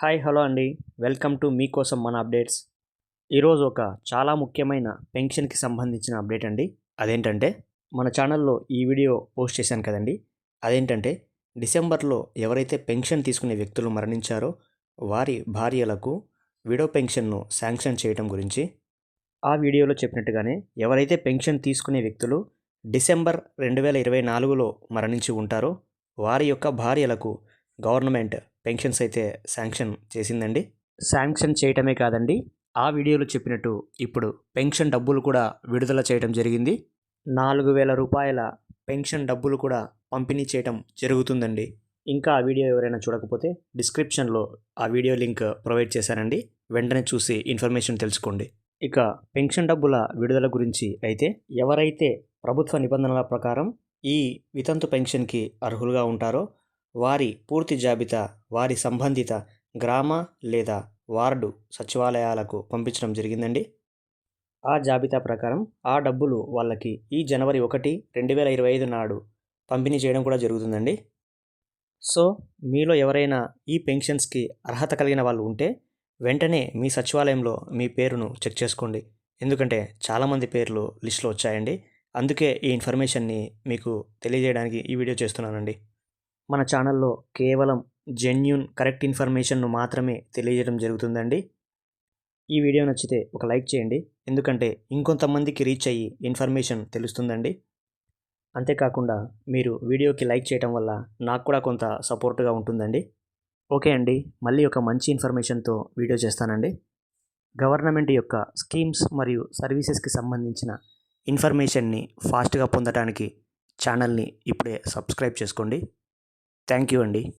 Hi hello అండి. Welcome to మీకోసం మన అప్డేట్స్. ఈరోజు ఒక చాలా ముఖ్యమైన పెన్షన్కి సంబంధించిన అప్డేట్ అండి. అదేంటంటే మన ఛానల్లో ఈ వీడియో పోస్ట్ చేశాను కదండి. అదేంటంటే డిసెంబర్లో ఎవరైతే పెన్షన్ తీసుకునే వ్యక్తులు మరణించారో వారి భార్యలకు విడో పెన్షన్ను శాంక్షన్ చేయడం గురించి ఆ వీడియోలో చెప్పినట్టుగానే ఎవరైతే పెన్షన్ తీసుకునే వ్యక్తులు డిసెంబర్ రెండు వేల ఇరవై నాలుగులో మరణించి ఉంటారో వారి యొక్క భార్యలకు గవర్నమెంట్ పెన్షన్స్ అయితే శాంక్షన్ చేసిందండి. శాంక్షన్ చేయటమే కాదండి ఆ వీడియోలో చెప్పినట్టు ఇప్పుడు పెన్షన్ డబ్బులు కూడా విడుదల చేయడం జరిగింది. నాలుగు వేల రూపాయల పెన్షన్ డబ్బులు కూడా పంపిణీ చేయటం జరుగుతుందండి. ఇంకా ఆ వీడియో ఎవరైనా చూడకపోతే డిస్క్రిప్షన్లో ఆ వీడియో లింక్ ప్రొవైడ్ చేశానండి. వెంటనే చూసి ఇన్ఫర్మేషన్ తెలుసుకోండి. ఇక పెన్షన్ డబ్బుల విడుదల గురించి అయితే ఎవరైతే ప్రభుత్వ నిబంధనల ప్రకారం ఈ వితంతు పెన్షన్కి అర్హులుగా ఉంటారో వారి పూర్తి జాబితా వారి సంబంధిత గ్రామ లేదా వార్డు సచివాలయాలకు పంపించడం జరిగిందండి. ఆ జాబితా ప్రకారం ఆ డబ్బులు వాళ్ళకి ఈ జనవరి ఒకటి రెండు వేల ఇరవై ఐదు నాడు పంపిణీ చేయడం కూడా జరుగుతుందండి. సో మీలో ఎవరైనా ఈ పెన్షన్స్కి అర్హత కలిగిన వాళ్ళు ఉంటే వెంటనే మీ సచివాలయంలో మీ పేరును చెక్ చేసుకోండి. ఎందుకంటే చాలామంది పేర్లు లిస్టులో వచ్చాయండి. అందుకే ఈ ఇన్ఫర్మేషన్ని మీకు తెలియజేయడానికి ఈ వీడియో చేస్తున్నానండి. మన ఛానల్లో కేవలం జెన్యున్ కరెక్ట్ ఇన్ఫర్మేషన్ను మాత్రమే తెలియజేయడం జరుగుతుందండి. ఈ వీడియో నచ్చితే ఒక లైక్ చేయండి. ఎందుకంటే ఇంకొంతమందికి రీచ్ అయ్యి ఇన్ఫర్మేషన్ తెలుస్తుందండి. అంతేకాకుండా మీరు వీడియోకి లైక్ చేయడం వల్ల నాకు కూడా కొంత సపోర్ట్గా ఉంటుందండి. ఓకే అండి. మళ్ళీ ఒక మంచి ఇన్ఫర్మేషన్తో వీడియో చేస్తానండి. గవర్నమెంట్ యొక్క స్కీమ్స్ మరియు సర్వీసెస్కి సంబంధించిన ఇన్ఫర్మేషన్ని ఫాస్ట్గా పొందడానికి ఛానల్ని ఇప్పుడే సబ్స్క్రైబ్ చేసుకోండి. థ్యాంక్ యూ అండి.